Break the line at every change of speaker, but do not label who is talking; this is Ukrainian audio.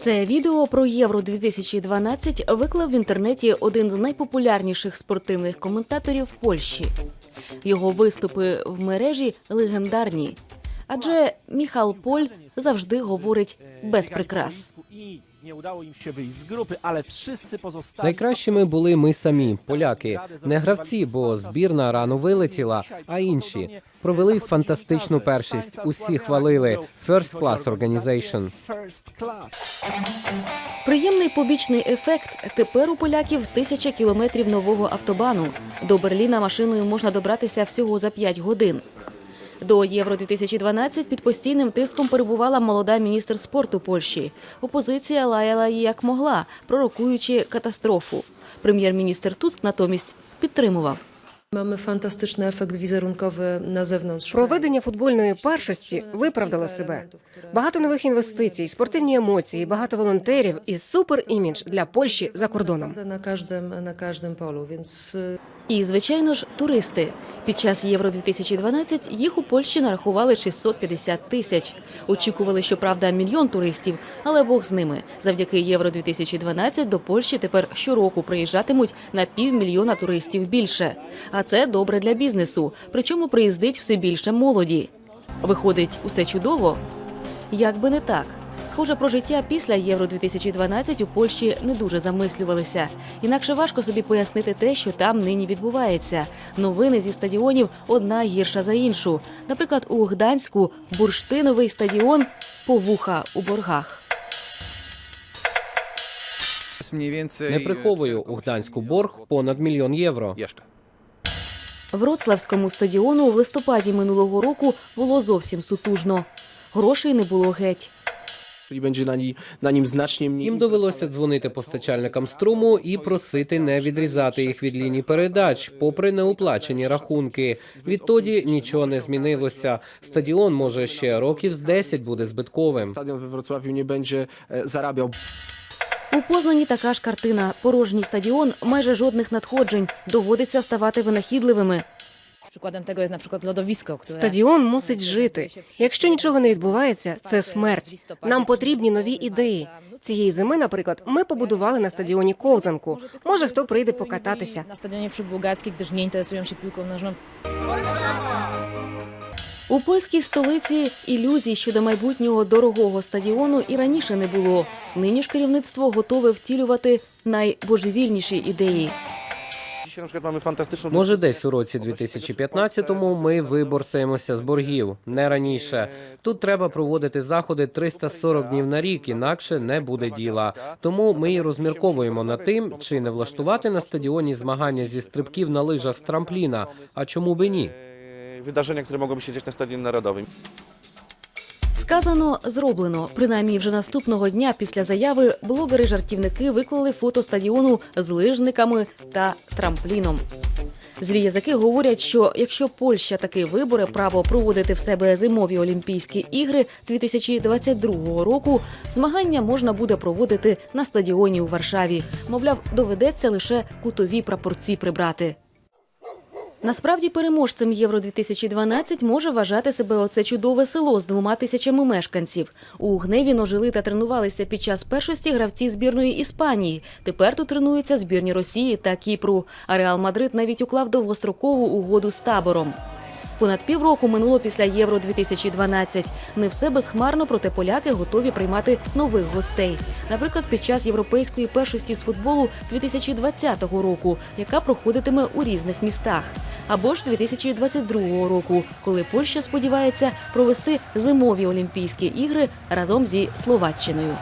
Це відео про Євро 2012 виклав в інтернеті один з найпопулярніших спортивних коментаторів Польщі. Його виступи в мережі легендарні, адже Міхал Поль завжди говорить без прикрас.
Найкращими були ми самі, поляки, не гравці, бо збірна рано вилетіла, а інші провели фантастичну першість. Усі хвалили First Class Organization.
Приємний побічний ефект. Тепер у поляків тисяча кілометрів нового автобану. До Берліна машиною можна добратися всього за 5 годин. До Євро 2012 під постійним тиском перебувала молода міністр спорту Польщі. Опозиція лаяла її як могла, пророкуючи катастрофу. Прем'єр-міністр Туск натомість підтримував.
Mamy fantastyczny efekt wizerunkowy na zewnątrz.
Проведення футбольної першості виправдало себе. Багато нових інвестицій, спортивні емоції, багато волонтерів і супер імідж для Польщі за кордоном.
Na każdym polu, więc y,
І, звичайно ж, туристи. Під час Євро 2012 їх у Польщі нарахували 650 тисяч. Очікували, щоправда, мільйон туристів, але Бог з ними. Завдяки Євро 2012 до Польщі тепер щороку приїжджатимуть на півмільйона туристів більше. А це добре для бізнесу. Причому приїздить все більше молоді. Виходить, усе чудово? Як би не так. Схоже, про життя після Євро 2012 у Польщі не дуже замислювалися. Інакше важко собі пояснити те, що там нині відбувається. Новини зі стадіонів одна гірша за іншу. Наприклад, у Гданську бурштиновий стадіон повуха у боргах.
Не приховую у Гданську борг понад мільйон євро.
Вроцлавському стадіону в листопаді минулого року було зовсім сутужно. Грошей не було геть.
Będzie na, ni, na nim znacznie mniej.
Їм довелося дзвонити постачальникам струму і просити не відрізати їх від ліній передач, попри неоплачені рахунки. Відтоді нічого не змінилося. Стадіон може ще років з 10 буде збитковим.
Stadion we Wrocławiu nie będzie e, zarabiał.
У Познані така ж картина. Порожній стадіон, майже жодних надходжень. Доводиться ставати винахідливими.
Przykładem tego jest na przykład lodowisko,
Стадіон мусить жити. Якщо нічого не відбувається, це смерть. Нам потрібні нові ідеї. Цієї зими, наприклад, ми побудували на стадіоні ковзанку. Може, хто прийде покататися.
na stadionie przybułgarskiej, gdyż nie interesują się piłką nożną.
У польській столиці ілюзій щодо майбутнього дорогого стадіону і раніше не було. Нині ж керівництво готове втілювати найбожевільніші ідеї.
Dzisiaj na przykład mamy fantastyczną
Може, десь у році 2015-му ми виборсаємося з боргів, не раніше. Тут треба проводити заходи 340 днів на рік, інакше не буде діла. Тому ми і розмірковуємо над тим, чи не влаштувати на стадіоні змагання зі стрибків на лижах з трампліна. А чому би ні?
wydarzenia, które mogą się dziać na Stadionie Narodowym.
Сказано, зроблено. Принаймні, вже наступного дня після заяви блогери-жартівники виклали фото стадіону з лижниками та трампліном. Злі язики говорять, що якщо Польща таки виборе право проводити в себе зимові Олімпійські ігри 2022 року, змагання можна буде проводити на стадіоні у Варшаві. Мовляв, доведеться лише кутові прапорці прибрати. Насправді переможцем Євро 2012 може вважати себе оце чудове село з двома тисячами мешканців. У Гневіно жили та тренувалися під час першості гравці збірної Іспанії. Тепер тут тренуються збірні Росії та Кіпру. А Реал Мадрид навіть уклав довгострокову угоду з табором. Понад півроку минуло після Євро 2012. Не все безхмарно, проте поляки готові приймати нових гостей. Наприклад, під час європейської першості з футболу 2020 року, яка проходитиме у різних містах. Або ж 2022 року, коли Польща сподівається провести зимові Олімпійські ігри разом зі Словаччиною.